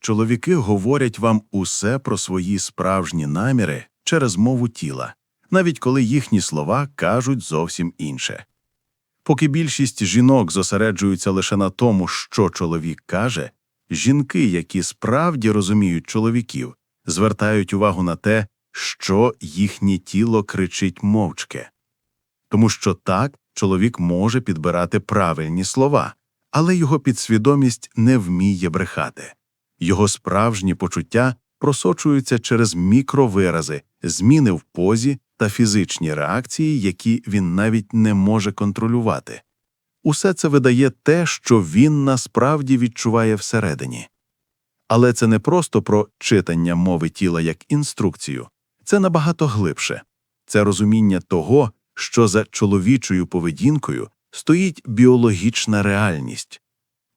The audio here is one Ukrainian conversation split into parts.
Чоловіки говорять вам усе про свої справжні наміри через мову тіла, навіть коли їхні слова кажуть зовсім інше. Поки більшість жінок зосереджуються лише на тому, що чоловік каже, жінки, які справді розуміють чоловіків, звертають увагу на те, що їхнє тіло кричить мовчки. Тому що так чоловік може підбирати правильні слова, але його підсвідомість не вміє брехати. Його справжні почуття просочуються через мікровирази, зміни в позі та фізичні реакції, які він навіть не може контролювати. Усе це видає те, що він насправді відчуває всередині. Але це не просто про читання мови тіла як інструкцію, це набагато глибше це розуміння того, що за чоловічою поведінкою стоїть біологічна реальність.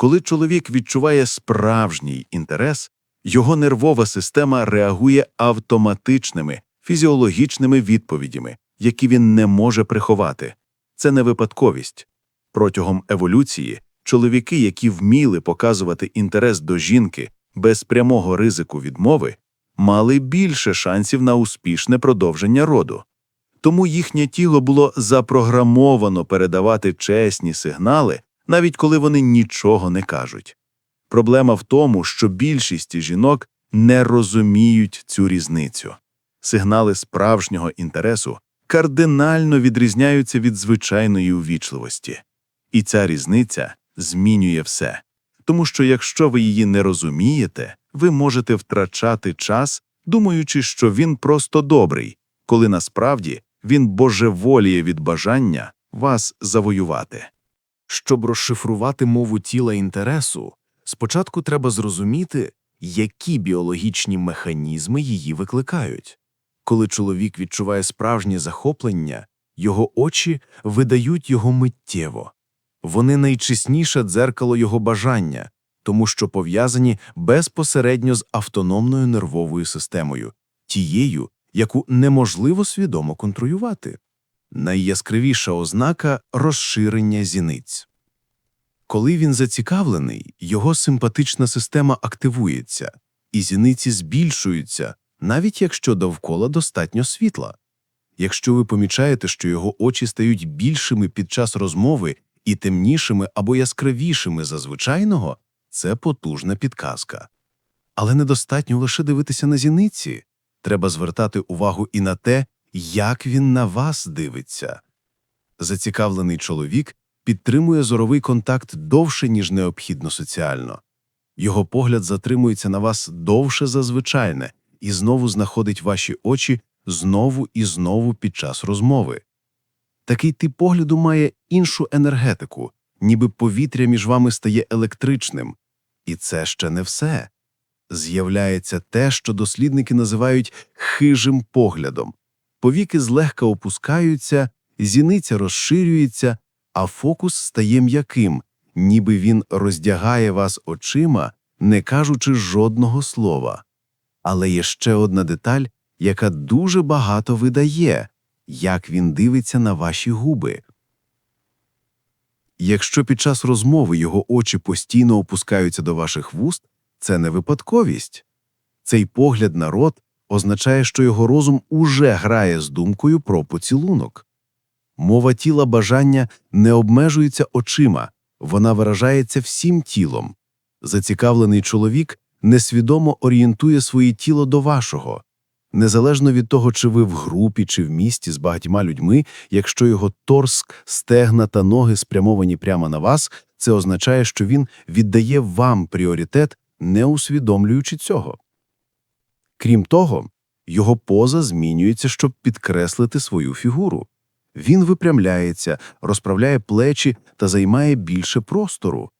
Коли чоловік відчуває справжній інтерес, його нервова система реагує автоматичними фізіологічними відповідями, які він не може приховати. Це не випадковість. Протягом еволюції чоловіки, які вміли показувати інтерес до жінки без прямого ризику відмови, мали більше шансів на успішне продовження роду. Тому їхнє тіло було запрограмовано передавати чесні сигнали, навіть коли вони нічого не кажуть. Проблема в тому, що більшість жінок не розуміють цю різницю. Сигнали справжнього інтересу кардинально відрізняються від звичайної увічливості. І ця різниця змінює все. Тому що якщо ви її не розумієте, ви можете втрачати час, думаючи, що він просто добрий, коли насправді він божеволіє від бажання вас завоювати. Щоб розшифрувати мову тіла інтересу, спочатку треба зрозуміти, які біологічні механізми її викликають. Коли чоловік відчуває справжнє захоплення, його очі видають його миттєво. Вони найчесніше дзеркало його бажання, тому що пов'язані безпосередньо з автономною нервовою системою, тією, яку неможливо свідомо контролювати. Найяскравіша ознака розширення зіниць. Коли він зацікавлений, його симпатична система активується, і зіниці збільшуються, навіть якщо довкола достатньо світла. Якщо ви помічаєте, що його очі стають більшими під час розмови і темнішими або яскравішими за звичайного, це потужна підказка. Але недостатньо лише дивитися на зіниці, треба звертати увагу і на те, як він на вас дивиться. Зацікавлений чоловік підтримує зоровий контакт довше, ніж необхідно соціально. Його погляд затримується на вас довше за звичайне і знову знаходить ваші очі знову і знову під час розмови. Такий тип погляду має іншу енергетику, ніби повітря між вами стає електричним. І це ще не все. З'являється те, що дослідники називають хижим поглядом. Повіки злегка опускаються, зіниця розширюється, а фокус стає м'яким, ніби він роздягає вас очима, не кажучи жодного слова. Але є ще одна деталь, яка дуже багато видає, як він дивиться на ваші губи. Якщо під час розмови його очі постійно опускаються до ваших вуст, це не випадковість. Цей погляд на рот означає, що його розум уже грає з думкою про поцілунок. Мова тіла бажання не обмежується очима, вона виражається всім тілом. Зацікавлений чоловік несвідомо орієнтує своє тіло до вашого. Незалежно від того, чи ви в групі, чи в місті з багатьма людьми, якщо його торс, стегна та ноги спрямовані прямо на вас, це означає, що він віддає вам пріоритет, не усвідомлюючи цього. Крім того, його поза змінюється, щоб підкреслити свою фігуру. Він випрямляється, розправляє плечі та займає більше простору.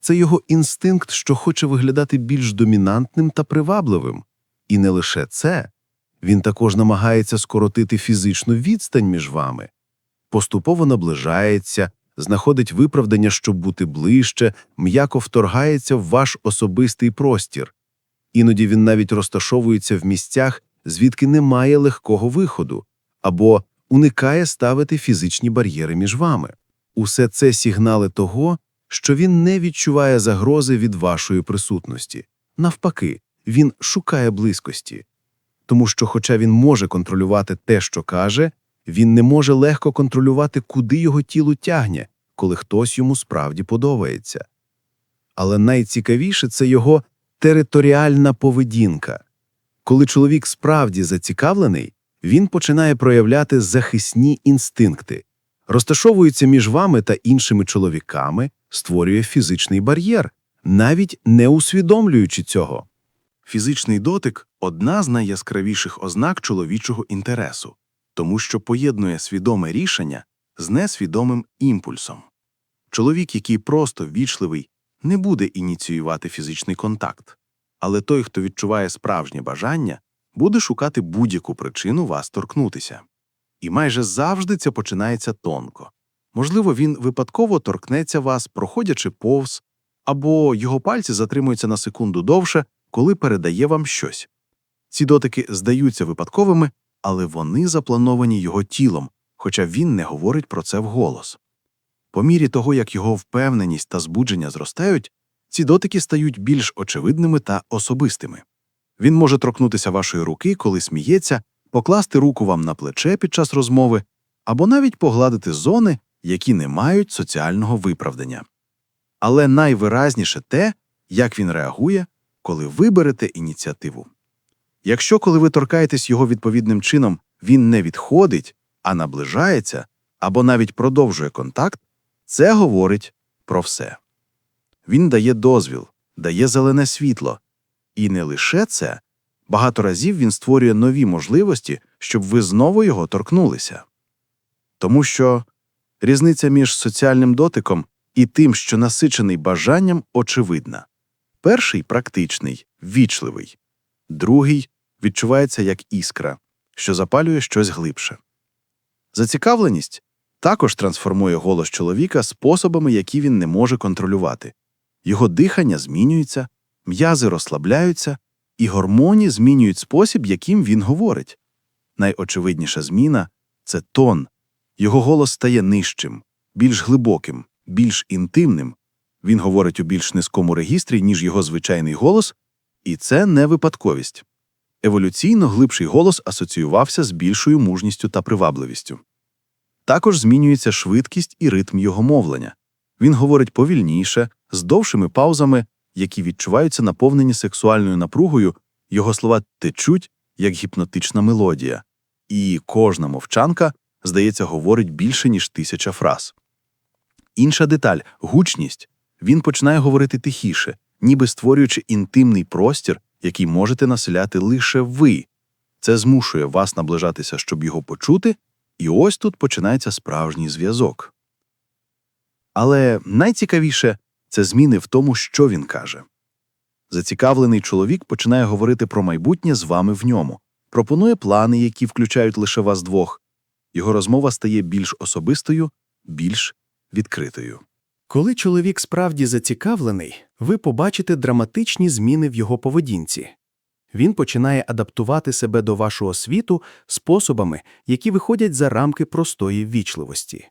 Це його інстинкт, що хоче виглядати більш домінантним та привабливим. І не лише це, він також намагається скоротити фізичну відстань між вами, поступово наближається, знаходить виправдання, щоб бути ближче, м'яко вторгається в ваш особистий простір. Іноді він навіть розташовується в місцях, звідки немає легкого виходу, або уникає ставити фізичні бар'єри між вами. Усе це сигнали того, що він не відчуває загрози від вашої присутності, Навпаки, він шукає близькості. Тому що, хоча він може контролювати те, що каже, він не може легко контролювати, куди його тіло тягне, коли хтось йому справді подобається. Але найцікавіше це його територіальна поведінка. Коли чоловік справді зацікавлений, він починає проявляти захисні інстинкти, розташовується між вами та іншими чоловіками, створює фізичний бар'єр, навіть не усвідомлюючи цього. Фізичний дотик одна з найяскравіших ознак чоловічого інтересу, тому що поєднує свідоме рішення з несвідомим імпульсом. Чоловік, який просто ввічливий, не буде ініціювати фізичний контакт, але той, хто відчуває справжнє бажання, буде шукати будь-яку причину вас торкнутися. І майже завжди це починається тонко. Можливо, він випадково торкнеться вас, проходячи повз, або його пальці затримуються на секунду довше, коли передає вам щось. Ці дотики здаються випадковими, але вони заплановані його тілом, хоча він не говорить про це вголос. По мірі того, як його впевненість та збудження зростають, ці дотики стають більш очевидними та особистими. Він може торкнутися вашої руки, коли сміється, покласти руку вам на плече під час розмови, або навіть погладити зони, які не мають соціального виправдання. Але найвиразніше те, як він реагує, коли ви берете ініціативу. Якщо, коли ви торкаєтесь його відповідним чином, він не відходить, а наближається або навіть продовжує контакт, це говорить про все. Він дає дозвіл, дає зелене світло. І не лише це, багато разів він створює нові можливості, щоб ви знову його торкнулися. Тому що різниця між соціальним дотиком і тим, що насичений бажанням, очевидна. Перший практичний, ввічливий, другий відчувається як іскра, що запалює щось глибше. Зацікавленість також трансформує голос чоловіка способами, які він не може контролювати. Його дихання змінюється, м'язи розслабляються, і гормони змінюють спосіб, яким він говорить. Найочевидніша зміна це тон. Його голос стає нижчим, більш глибоким, більш інтимним. Він говорить у більш низькому регістрі, ніж його звичайний голос, і це не випадковість. Еволюційно глибший голос асоціювався з більшою мужністю та привабливістю. Також змінюється швидкість і ритм його мовлення. Він говорить повільніше, з довшими паузами, які відчуваються наповнені сексуальною напругою, його слова течуть, як гіпнотична мелодія, і кожна мовчанка, здається, говорить більше, ніж тисяча фраз. Інша деталь гучність. Він починає говорити тихіше, ніби створюючи інтимний простір, який можете населяти лише ви. Це змушує вас наближатися, щоб його почути, і ось тут починається справжній зв'язок. Але найцікавіше це зміни в тому, що він каже. Зацікавлений чоловік починає говорити про майбутнє з вами в ньому, пропонує плани, які включають лише вас двох. Його розмова стає більш особистою, більш відкритою. Коли чоловік справді зацікавлений, ви побачите драматичні зміни в його поведінці. Він починає адаптувати себе до вашого світу способами, які виходять за рамки простої ввічливості.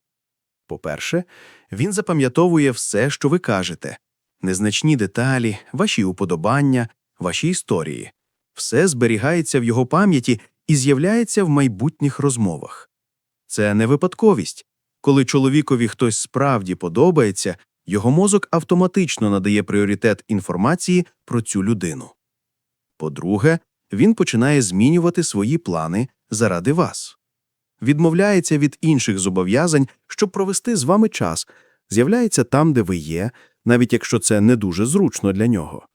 По-перше, він запам'ятовує все, що ви кажете незначні деталі, ваші уподобання, ваші історії. Все зберігається в його пам'яті і з'являється в майбутніх розмовах. Це не випадковість. Коли чоловікові хтось справді подобається, його мозок автоматично надає пріоритет інформації про цю людину. По-друге, він починає змінювати свої плани заради вас. Відмовляється від інших зобов'язань, щоб провести з вами час, з'являється там, де ви є, навіть якщо це не дуже зручно для нього.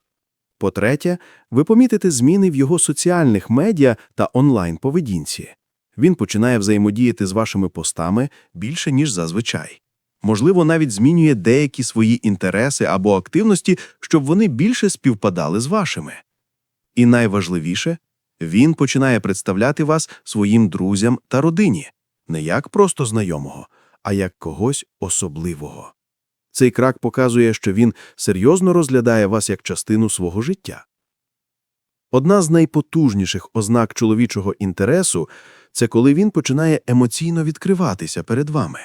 По-третє, ви помітите зміни в його соціальних медіа та онлайн-поведінці. Він починає взаємодіяти з вашими постами більше, ніж зазвичай. Можливо, навіть змінює деякі свої інтереси або активності, щоб вони більше співпадали з вашими. І найважливіше, він починає представляти вас своїм друзям та родині, не як просто знайомого, а як когось особливого. Цей крак показує, що він серйозно розглядає вас як частину свого життя. Одна з найпотужніших ознак чоловічого інтересу це коли він починає емоційно відкриватися перед вами.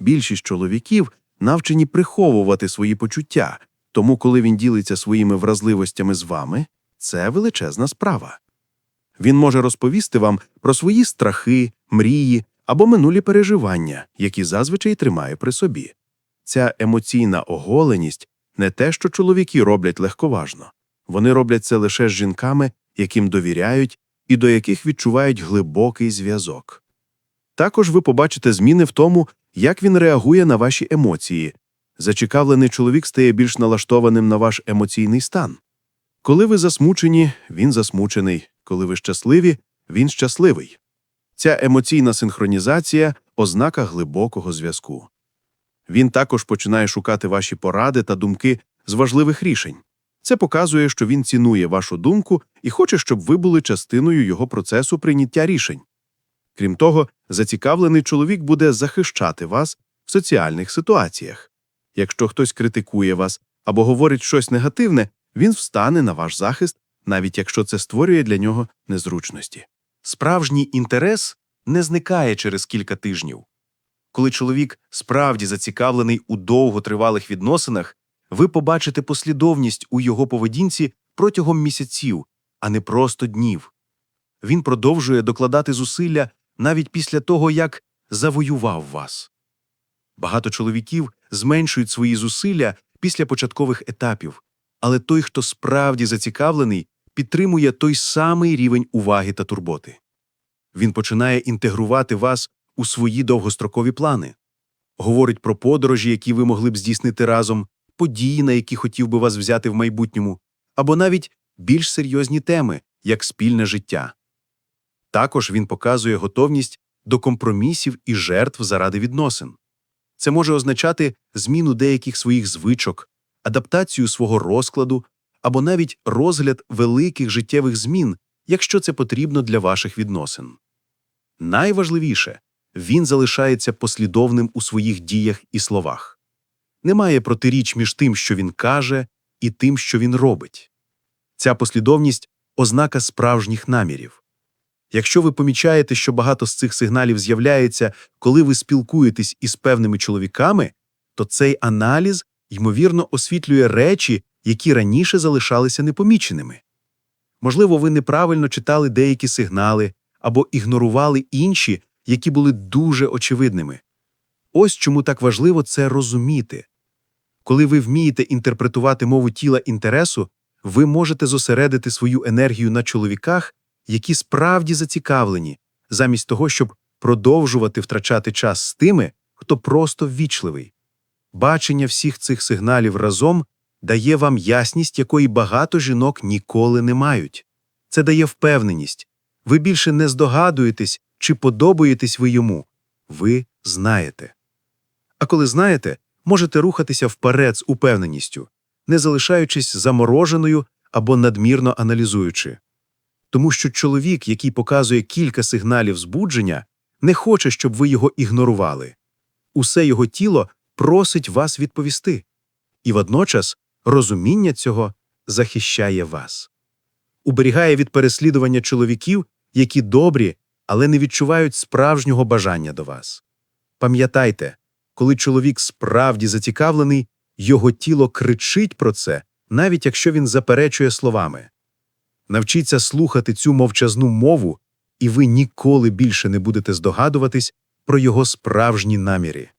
Більшість чоловіків навчені приховувати свої почуття, Тому, коли він ділиться своїми вразливостями з вами, це величезна справа. Він може розповісти вам про свої страхи, мрії або минулі переживання, які зазвичай тримає при собі. Ця емоційна оголеність не те, що чоловіки роблять легковажно. Вони роблять це лише з жінками, яким довіряють і до яких відчувають глибокий зв'язок. Також ви побачите зміни в тому, як він реагує на ваші емоції. Зацікавлений чоловік стає більш налаштованим на ваш емоційний стан. Коли ви засмучені, він засмучений, коли ви щасливі, він щасливий. Ця емоційна синхронізація ознака глибокого зв'язку. Він також починає шукати ваші поради та думки з важливих рішень. Це показує, що він цінує вашу думку і хоче, щоб ви були частиною його процесу прийняття рішень. Крім того, зацікавлений чоловік буде захищати вас в соціальних ситуаціях. Якщо хтось критикує вас або говорить щось негативне, він встане на ваш захист, навіть якщо це створює для нього незручності. Справжній інтерес не зникає через кілька тижнів. Коли чоловік справді зацікавлений у довготривалих відносинах, ви побачите послідовність у його поведінці протягом місяців, а не просто днів. Він продовжує докладати зусилля навіть після того, як завоював вас. Багато чоловіків зменшують свої зусилля після початкових етапів, але той, хто справді зацікавлений, підтримує той самий рівень уваги та турботи. Він починає інтегрувати вас у свої довгострокові плани, говорить про подорожі, які ви могли б здійснити разом, події, на які хотів би вас взяти в майбутньому, або навіть більш серйозні теми, як спільне життя. Також він показує готовність до компромісів і жертв заради відносин. Це може означати зміну деяких своїх звичок, адаптацію свого розкладу або навіть розгляд великих життєвих змін, якщо це потрібно для ваших відносин. Найважливіше він залишається послідовним у своїх діях і словах. Немає протиріч між тим, що він каже, і тим, що він робить. Ця послідовність ознака справжніх намірів. Якщо ви помічаєте, що багато з цих сигналів з'являється, коли ви спілкуєтесь із певними чоловіками, то цей аналіз, ймовірно, освітлює речі, які раніше залишалися непоміченими. Можливо, ви неправильно читали деякі сигнали або ігнорували інші, які були дуже очевидними. Ось чому так важливо це розуміти. Коли ви вмієте інтерпретувати мову тіла інтересу, ви можете зосередити свою енергію на чоловіках, які справді зацікавлені, замість того, щоб продовжувати втрачати час з тими, хто просто ввічливий. Бачення всіх цих сигналів разом дає вам ясність, якої багато жінок ніколи не мають. Це дає впевненість. Ви більше не здогадуєтесь, чи подобаєтесь ви йому. Ви знаєте. А коли знаєте, можете рухатися вперед з упевненістю, не залишаючись замороженою або надмірно аналізуючи. Тому що чоловік, який показує кілька сигналів збудження, не хоче, щоб ви його ігнорували. Усе його тіло просить вас відповісти. І водночас розуміння цього захищає вас. Уберігає від переслідування чоловіків, які добрі, але не відчувають справжнього бажання до вас. Пам'ятайте, коли чоловік справді зацікавлений, його тіло кричить про це, навіть якщо він заперечує словами. Навчіться слухати цю мовчазну мову, і ви ніколи більше не будете здогадуватись про його справжні наміри.